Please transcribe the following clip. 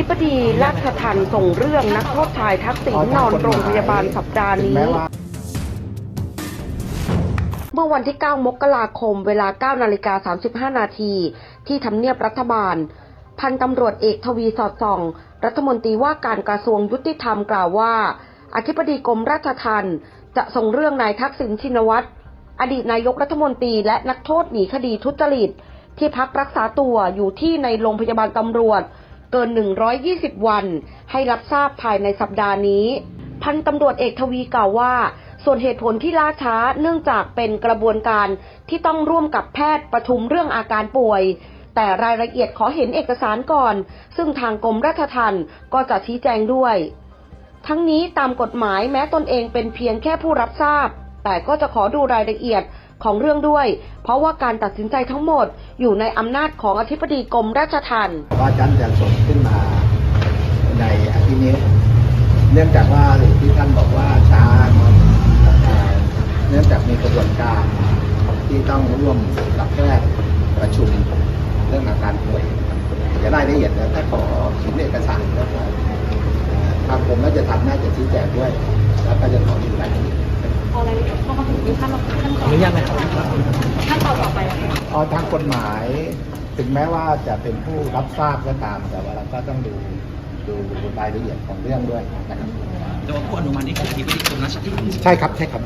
ธิบดีราชทันส่งเรื่องนักโทษชายทักษิณนอนโรงพยาบาลสัปดาห์นี้ เมื่อวันที่ 9 มกราคม เวลา 9 นาฬิกา 35 นาที ที่ทำเนียบรัฐบาล พันตำรวจเอกทวีสอดส่อง รัฐมนตรีว่าการกระทรวงยุติธรรมกล่าวว่า อธิบดีกรมราชทัณฑ์จะส่งเรื่องนายทักษิณชินวัตรอดีตนายกรัฐมนตรีและนักโทษหนีคดีทุจริต ที่พักรักษาตัวอยู่ที่ในโรงพยาบาลตำรวจ เกิน 120 วัน ให้รับทราบภายในสัปดาห์นี้ พันตำรวจเอกทวีกล่าวว่า ส่วนเหตุผลที่ล่าช้าเนื่องจากเป็นกระบวนการที่ต้องร่วมกับแพทย์ประชุมเรื่องอาการป่วย แต่รายละเอียดขอเห็นเอกสารก่อน ซึ่งทางกรมราชทัณฑ์ก็จะชี้แจงด้วย ทั้งนี้ตามกฎหมายแม้ตนเองเป็นเพียงแค่ผู้รับทราบ แต่ก็จะขอดูรายละเอียด ของเรื่องด้วย เพราะว่าการตัดสินใจทั้งหมดอยู่ในอำนาจของอธิบดีกรมราชทัณฑ์ว่าจันจะส่งขึ้นมาในอาทิตย์นี้ เนื่องจากว่าหรือที่ท่านบอกว่าช้าเอ่อเนื่องจากมีกระบวนการที่ต้องร่วมกับแพทย์ประชุมเรื่องอาการป่วยจะรายละเอียดแล้วถ้าขอเห็นเอกสารแล้วก็เอ่อทางกรมน่าจะทำน่าจะชี้แจงด้วย แล้วก็จะขอดูรายละเอียดเอาอะไรายละเอียดเข้ามาถึงขั้นขั้นตอนอนุ ญาตนะครับขั้นตอนต่อไปอะค่ะเอาทางกฎหมาย ถึงแม้ว่าจะเป็นผู้รับทราบก็ตาม แต่ว่าเราก็ต้องดูดูรายละเอียดของเรื่องด้วยนะครับแต่ว่าผู้อนุมัตินี่คือที่บดีกรมราชทัณฑ์ใช่ครับใช่ครับ